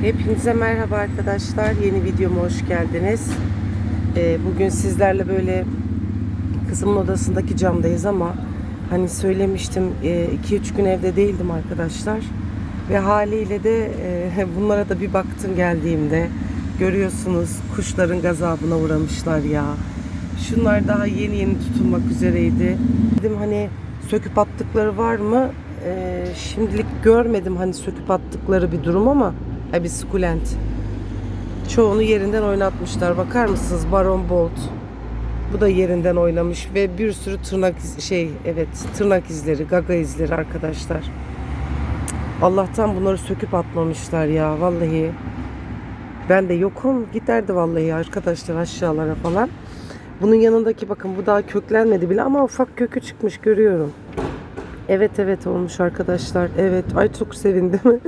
Hepinize merhaba arkadaşlar. Yeni videoma hoş geldiniz. Ee, bugün sizlerle böyle kızımın odasındaki camdayız ama hani söylemiştim 2-3 gün evde değildim arkadaşlar. Ve haliyle de e, bunlara da bir baktım geldiğimde. Görüyorsunuz kuşların gazabına uğramışlar ya. Şunlar daha yeni yeni tutulmak üzereydi. Dedim hani söküp attıkları var mı? Ee, şimdilik görmedim hani söküp attıkları bir durum ama ha, bir sukulent. Çoğunu yerinden oynatmışlar. Bakar mısınız? Baron Bolt. Bu da yerinden oynamış ve bir sürü tırnak iz- şey evet tırnak izleri, gaga izleri arkadaşlar. Allah'tan bunları söküp atmamışlar ya vallahi. Ben de yokum giderdi vallahi arkadaşlar aşağılara falan. Bunun yanındaki bakın bu daha köklenmedi bile ama ufak kökü çıkmış görüyorum. Evet evet olmuş arkadaşlar. Evet ay çok sevindim.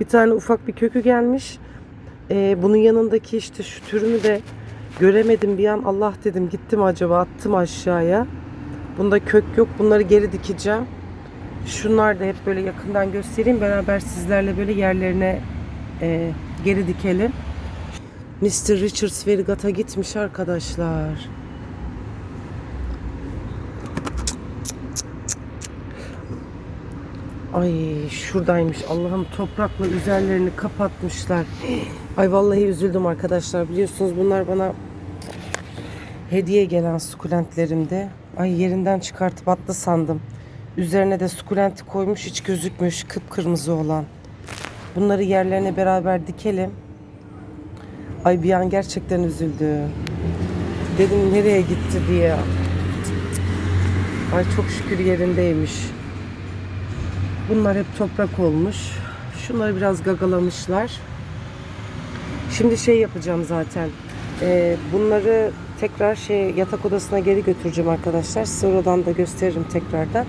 bir tane ufak bir kökü gelmiş. Ee, bunun yanındaki işte şu türünü de göremedim bir an. Allah dedim gittim acaba attım aşağıya. Bunda kök yok. Bunları geri dikeceğim. Şunlar da hep böyle yakından göstereyim. Beraber sizlerle böyle yerlerine e, geri dikelim. Mr. Richards Verigat'a gitmiş arkadaşlar. Ay şuradaymış. Allah'ım toprakla üzerlerini kapatmışlar. Ay vallahi üzüldüm arkadaşlar. Biliyorsunuz bunlar bana hediye gelen sukulentlerimde. Ay yerinden çıkartıp attı sandım. Üzerine de sukulenti koymuş hiç gözükmüyor şu kıpkırmızı olan. Bunları yerlerine beraber dikelim. Ay bir an gerçekten üzüldüm. Dedim nereye gitti diye. Ay çok şükür yerindeymiş. Bunlar hep toprak olmuş. Şunları biraz gagalamışlar. Şimdi şey yapacağım zaten. Ee, bunları tekrar şey yatak odasına geri götüreceğim arkadaşlar. Size oradan da gösteririm tekrardan.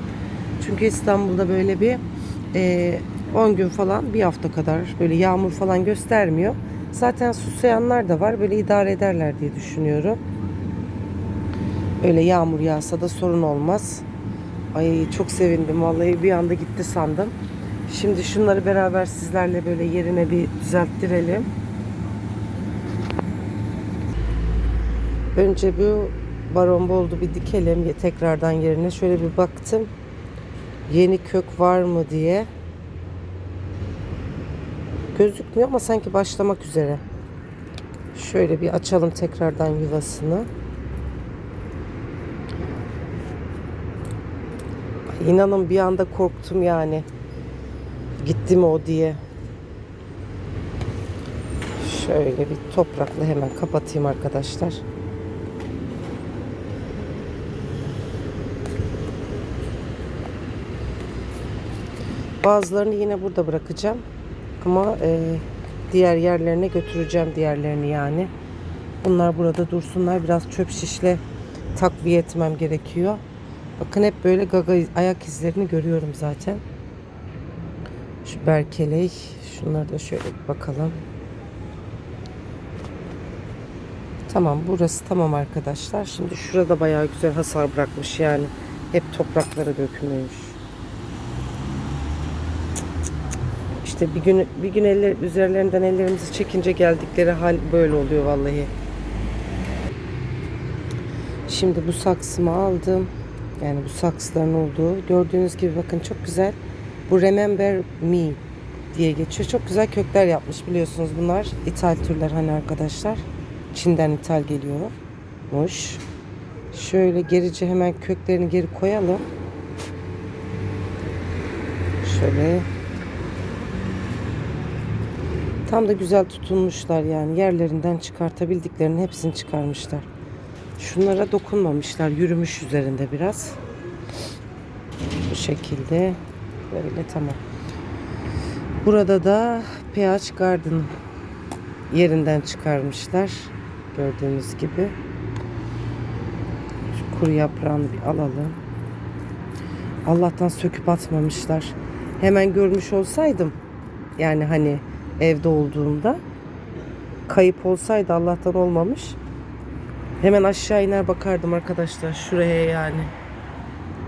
Çünkü İstanbul'da böyle bir e, 10 gün falan bir hafta kadar böyle yağmur falan göstermiyor. Zaten susayanlar da var. Böyle idare ederler diye düşünüyorum. Öyle yağmur yağsa da sorun olmaz. Ay çok sevindim vallahi bir anda gitti sandım. Şimdi şunları beraber sizlerle böyle yerine bir düzelttirelim. Önce bu baron boldu bir dikelim tekrardan yerine. Şöyle bir baktım. Yeni kök var mı diye. Gözükmüyor ama sanki başlamak üzere. Şöyle bir açalım tekrardan yuvasını. İnanın bir anda korktum yani. Gitti mi o diye. Şöyle bir toprakla hemen kapatayım arkadaşlar. Bazılarını yine burada bırakacağım. Ama e, diğer yerlerine götüreceğim diğerlerini yani. Bunlar burada dursunlar. Biraz çöp şişle takviye etmem gerekiyor. Bakın hep böyle gaga ayak izlerini görüyorum zaten. Şu berkeley. Şunları da şöyle bakalım. Tamam burası tamam arkadaşlar. Şimdi şurada bayağı güzel hasar bırakmış yani. Hep topraklara dökülmüş. İşte bir gün bir gün eller üzerlerinden ellerimizi çekince geldikleri hal böyle oluyor vallahi. Şimdi bu saksımı aldım. Yani bu saksıların olduğu. Gördüğünüz gibi bakın çok güzel. Bu Remember Me diye geçiyor. Çok güzel kökler yapmış biliyorsunuz bunlar. ithal türler hani arkadaşlar. Çin'den ithal geliyormuş. Şöyle gerice hemen köklerini geri koyalım. Şöyle Tam da güzel tutunmuşlar yani yerlerinden çıkartabildiklerinin hepsini çıkarmışlar. Şunlara dokunmamışlar. Yürümüş üzerinde biraz. Bu şekilde böyle tamam. Burada da PH Garden yerinden çıkarmışlar. Gördüğünüz gibi. Şu kuru yaprağını bir alalım. Allah'tan söküp atmamışlar. Hemen görmüş olsaydım yani hani evde olduğumda kayıp olsaydı Allah'tan olmamış. Hemen aşağı iner bakardım arkadaşlar şuraya yani.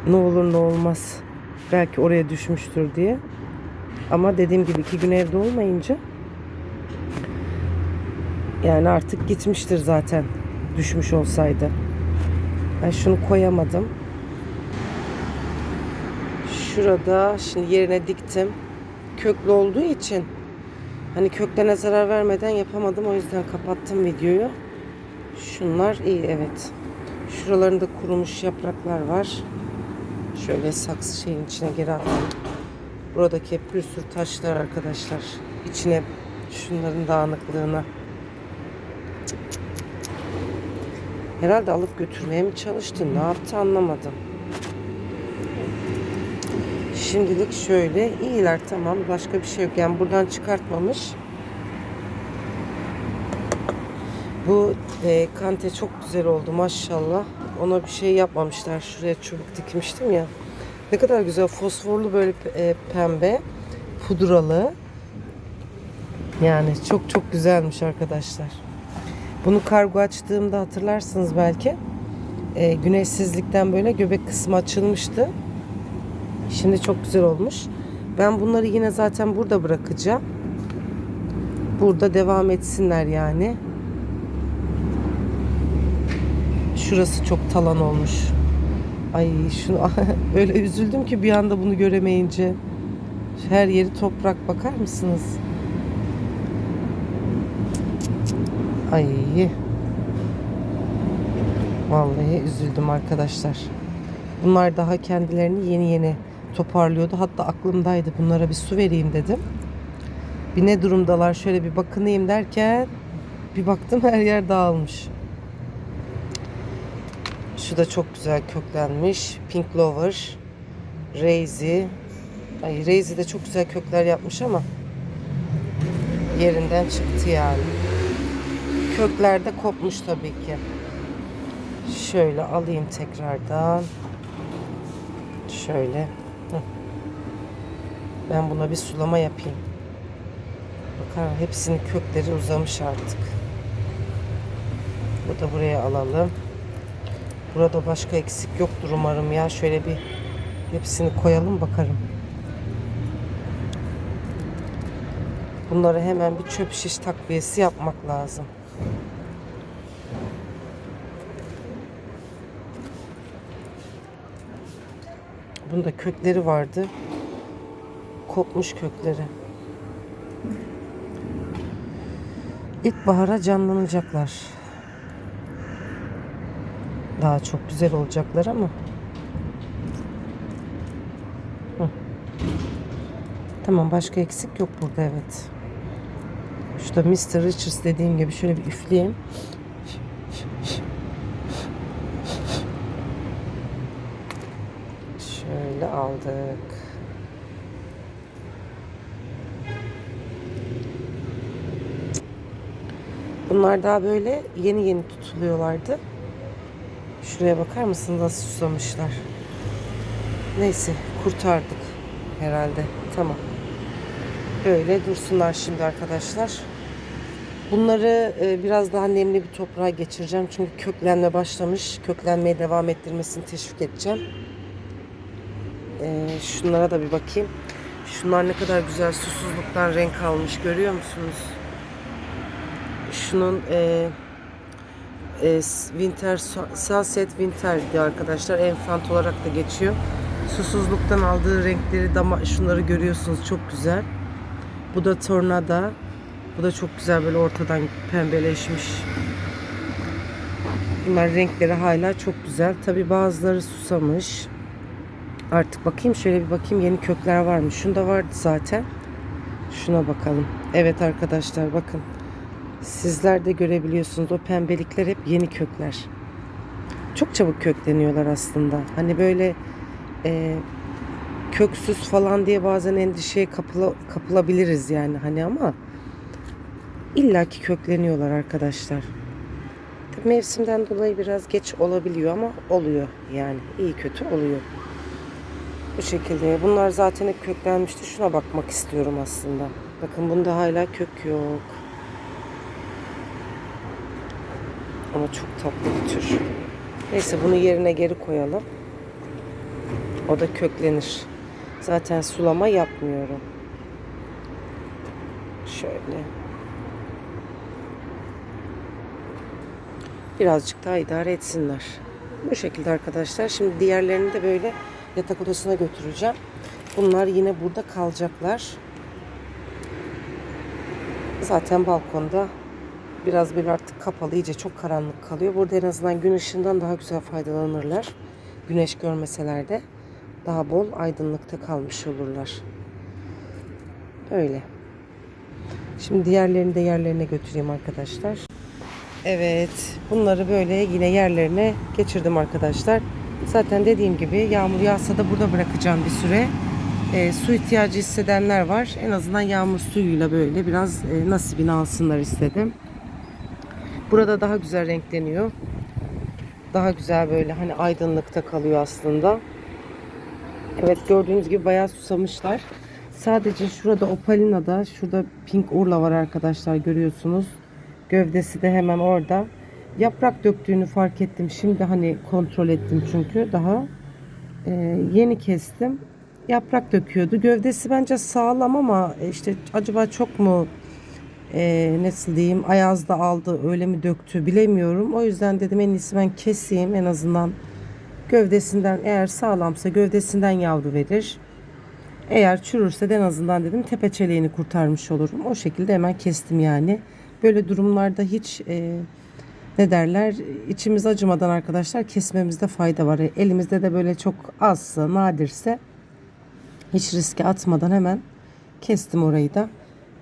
Ne olur ne olmaz. Belki oraya düşmüştür diye. Ama dediğim gibi iki gün evde olmayınca Yani artık gitmiştir zaten düşmüş olsaydı. Ben şunu koyamadım. Şurada şimdi yerine diktim. Köklü olduğu için hani köklerine zarar vermeden yapamadım. O yüzden kapattım videoyu. Şunlar iyi evet. Şuralarında kurumuş yapraklar var. Şöyle saksı şeyin içine geri atalım. Buradaki hep bir sürü taşlar arkadaşlar. İçine şunların dağınıklığına. Herhalde alıp götürmeye mi çalıştı? Ne yaptı anlamadım. Şimdilik şöyle iyiler tamam başka bir şey yok. Yani buradan çıkartmamış. Bu e, kante çok güzel oldu maşallah. Ona bir şey yapmamışlar. Şuraya çubuk dikmiştim ya. Ne kadar güzel fosforlu böyle e, pembe pudralı. Yani çok çok güzelmiş arkadaşlar. Bunu kargo açtığımda hatırlarsınız belki. E, güneşsizlikten böyle göbek kısmı açılmıştı. Şimdi çok güzel olmuş. Ben bunları yine zaten burada bırakacağım. Burada devam etsinler yani. Şurası çok talan olmuş. Ay şunu öyle üzüldüm ki bir anda bunu göremeyince. Her yeri toprak bakar mısınız? Ay. Vallahi üzüldüm arkadaşlar. Bunlar daha kendilerini yeni yeni toparlıyordu. Hatta aklımdaydı bunlara bir su vereyim dedim. Bir ne durumdalar şöyle bir bakınayım derken bir baktım her yer dağılmış. Şu da çok güzel köklenmiş. Pink Lover. Razy. Ay Razy de çok güzel kökler yapmış ama yerinden çıktı yani. Kökler de kopmuş tabii ki. Şöyle alayım tekrardan. Şöyle. Ben buna bir sulama yapayım. Bakar hepsinin kökleri uzamış artık. Bu da buraya alalım. Burada başka eksik yoktur umarım ya. Şöyle bir hepsini koyalım bakarım. Bunları hemen bir çöp şiş takviyesi yapmak lazım. Bunda kökleri vardı. Kopmuş kökleri. İlkbahara canlanacaklar. Daha çok güzel olacaklar ama. Hı. Tamam başka eksik yok burada evet. Şurada Mr. Richards dediğim gibi şöyle bir üfleyeyim. Şöyle aldık. Bunlar daha böyle yeni yeni tutuluyorlardı. Şuraya bakar mısınız nasıl susamışlar. Neyse kurtardık herhalde. Tamam. Böyle dursunlar şimdi arkadaşlar. Bunları e, biraz daha nemli bir toprağa geçireceğim. Çünkü köklenme başlamış. Köklenmeye devam ettirmesini teşvik edeceğim. E, şunlara da bir bakayım. Şunlar ne kadar güzel susuzluktan renk almış. Görüyor musunuz? Şunun e, e, Winter Sunset Winter diye arkadaşlar. Enfant olarak da geçiyor. Susuzluktan aldığı renkleri dama şunları görüyorsunuz çok güzel. Bu da tornada. Bu da çok güzel böyle ortadan pembeleşmiş. Bunlar renkleri hala çok güzel. Tabi bazıları susamış. Artık bakayım şöyle bir bakayım yeni kökler var mı? Şunda vardı zaten. Şuna bakalım. Evet arkadaşlar bakın. Sizler de görebiliyorsunuz o pembelikler hep yeni kökler. Çok çabuk kökleniyorlar aslında. Hani böyle e, köksüz falan diye bazen endişeye kapıla, kapılabiliriz yani hani ama illaki kökleniyorlar arkadaşlar. Mevsimden dolayı biraz geç olabiliyor ama oluyor yani iyi kötü oluyor. Bu şekilde. Bunlar zaten hep köklenmişti. Şuna bakmak istiyorum aslında. Bakın bunda hala kök yok. Ama çok tatlı bir tür. Neyse bunu yerine geri koyalım. O da köklenir. Zaten sulama yapmıyorum. Şöyle. Birazcık daha idare etsinler. Bu şekilde arkadaşlar. Şimdi diğerlerini de böyle yatak odasına götüreceğim. Bunlar yine burada kalacaklar. Zaten balkonda biraz böyle artık kapalı, iyice çok karanlık kalıyor. Burada en azından gün ışığından daha güzel faydalanırlar. Güneş görmeseler de daha bol aydınlıkta kalmış olurlar. Öyle. Şimdi diğerlerini de yerlerine götüreyim arkadaşlar. Evet, bunları böyle yine yerlerine geçirdim arkadaşlar. Zaten dediğim gibi yağmur yağsa da burada bırakacağım bir süre. E, su ihtiyacı hissedenler var. En azından yağmur suyuyla böyle biraz e, nasibini alsınlar istedim. Burada daha güzel renkleniyor. Daha güzel böyle hani aydınlıkta kalıyor aslında. Evet gördüğünüz gibi bayağı susamışlar. Sadece şurada opalinada şurada pink urla var arkadaşlar görüyorsunuz. Gövdesi de hemen orada. Yaprak döktüğünü fark ettim. Şimdi hani kontrol ettim çünkü daha e, yeni kestim. Yaprak döküyordu. Gövdesi bence sağlam ama işte acaba çok mu e, nasıl diyeyim ayazda aldı öyle mi döktü bilemiyorum. O yüzden dedim en iyisi ben keseyim en azından gövdesinden eğer sağlamsa gövdesinden yavru verir. Eğer çürürse de en azından dedim tepe çeleğini kurtarmış olurum. O şekilde hemen kestim yani. Böyle durumlarda hiç e, ne derler içimiz acımadan arkadaşlar kesmemizde fayda var. E, Elimizde de böyle çok azsa nadirse hiç riske atmadan hemen kestim orayı da.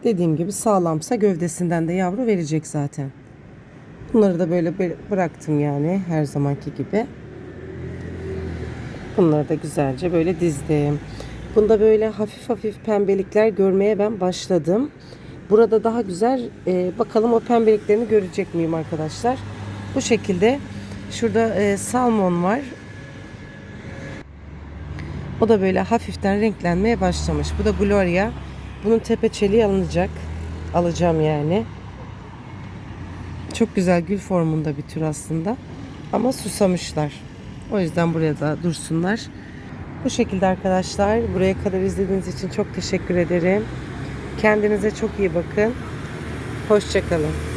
Dediğim gibi sağlamsa gövdesinden de yavru verecek zaten. Bunları da böyle bıraktım yani her zamanki gibi. Bunları da güzelce böyle dizdim. Bunda böyle hafif hafif pembelikler görmeye ben başladım. Burada daha güzel e, bakalım o pembeliklerini görecek miyim arkadaşlar. Bu şekilde şurada e, salmon var. O da böyle hafiften renklenmeye başlamış. Bu da Gloria. Bunun tepeçeliği alınacak. Alacağım yani. Çok güzel gül formunda bir tür aslında. Ama susamışlar. O yüzden buraya da dursunlar. Bu şekilde arkadaşlar. Buraya kadar izlediğiniz için çok teşekkür ederim. Kendinize çok iyi bakın. Hoşçakalın.